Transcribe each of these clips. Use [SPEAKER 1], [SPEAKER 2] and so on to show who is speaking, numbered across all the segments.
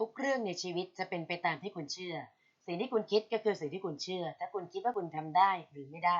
[SPEAKER 1] ทุกเรื่องในชีวิตจะเป็นไปตามที่คุณเชื่อ สิ่งที่คุณคิดก็คือสิ่งที่คุณเชื่อ ถ้าคุณคิดว่าคุณทำได้หรือไม่ได้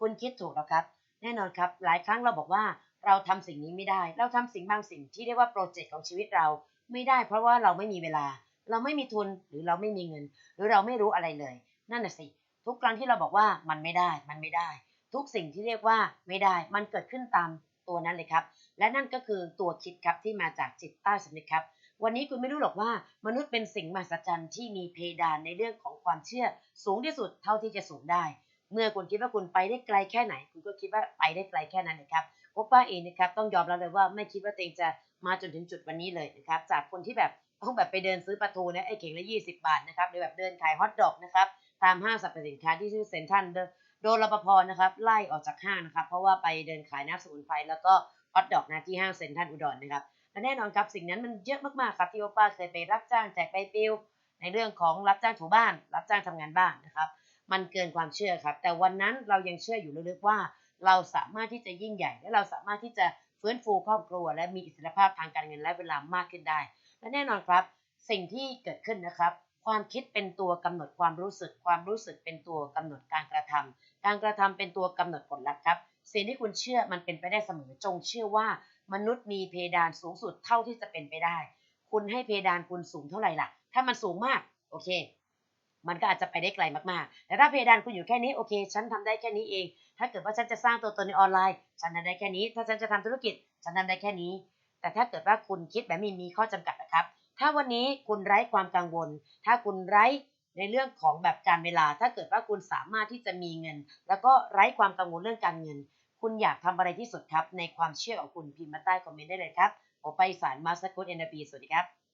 [SPEAKER 1] คุณคิดถูกแล้วครับ แน่นอนครับ หลายครั้งเราบอกว่าเราทำสิ่งนี้ไม่ได้ เราทำสิ่งบางสิ่งที่เรียกว่าโปรเจกต์ของชีวิตเราไม่ได้ เพราะว่าเราไม่มีเวลา เราไม่มีทุนหรือเราไม่มีเงิน หรือเราไม่รู้อะไรเลย นั่นน่ะสิ ทุกครั้งที่เราบอกว่ามันไม่ได้ มันไม่ได้ ทุกสิ่งที่เรียกว่าไม่ได้ มันเกิดขึ้นตามตัวนั้นเลยครับ และนั่นก็คือตัวคิดครับที่มาจากจิตใต้สำนึกครับ วันนี้คุณไม่รู้หรอกว่า มนุษย์เป็นสิ่งมหัศจรรย์ที่มีเพดานในเรื่องของความเชื่อ สูงที่สุดเท่าที่จะสูงได้ เมื่อคุณคิดว่าคุณไปได้ไกลแค่ไหน คุณก็คิดว่าไปได้ไกลแค่นั้นนะครับโอป้าเองนะครับต้องยอมรับเลยว่าไม่คิดว่าตัวเองจะมาจนถึงจุดวันนี้เลยนะครับจากคนที่แบบต้องแบบไปเดินซื้อปลาทูเนี่ยไอ้เข่งละ 20 บาทนะครับหรือแบบเดินขายฮอทดอกนะครับตามห้างสรรพสินค้าที่ชื่อเซ็นทรัลโดนรปภนะครับไล่ออกจากห้างนะครับเพราะว่าไปเดินขายน้ำสมุนไพรแล้วก็ฮอทดอกนะที่ห้างเซ็นทรัลอุดรนะครับ และแน่นอนครับสิ่งนั้นมันเยอะมากๆครับที่โอป้าเคยไปรับจ้างแจกใบปลิวในเรื่องของรับจ้างถูบ้าน รับจ้างทำงานบ้านนะครับ มันเกินความเชื่อครับ แต่วันนั้นเรายังเชื่ออยู่ลึกๆว่า เราสามารถที่จะยิ่งใหญ่ และเราสามารถที่จะฟื้นฟูครอบครัว และมีอิสรภาพทางการเงินและเวลามากขึ้นได้ และแน่นอนครับ สิ่งที่เกิดขึ้นนะครับ ความคิดเป็นตัวกำหนดความรู้สึก ความรู้สึกเป็นตัวกำหนดการกระทำการกระทำเป็นตัวกำหนดผลลัพธ์ครับ สิ่งที่คุณเชื่อมันเป็นไปได้เสมอจงเชื่อว่ามนุษย์มีเพดานสูงสุดเท่าที่จะเป็นไปได้ คุณให้เพดานคุณสูงเท่าไหร่ล่ะ ถ้ามันสูงมากโอเค มันก็อาจจะไปได้ไกลมากๆแต่ถ้าเพดานคุณอยู่แค่นี้โอเค ฉันทำได้แค่นี้เอง ถ้าเกิดว่าฉันจะสร้างตัวตนในออนไลน์ ฉันทำได้แค่นี้ ถ้าฉันจะทำธุรกิจ ฉันทำได้แค่นี้ แต่ถ้าเกิดว่าคุณคิดแบบมีมีข้อจำกัดนะครับ ถ้าวันนี้คุณไร้ความกังวล ถ้าคุณไร้ในเรื่องของแบบการเวลา ถ้าเกิดว่าคุณสามารถที่จะมีเงิน แล้วก็ไร้ความกังวลเรื่องการเงิน คุณอยากทำอะไรที่สุดครับ ในความเชื่อของคุณพิมพ์มาใต้คอมเมนต์ได้เลยครับผมไปสารมาสกุลเอ็นบีสวัสดีครับ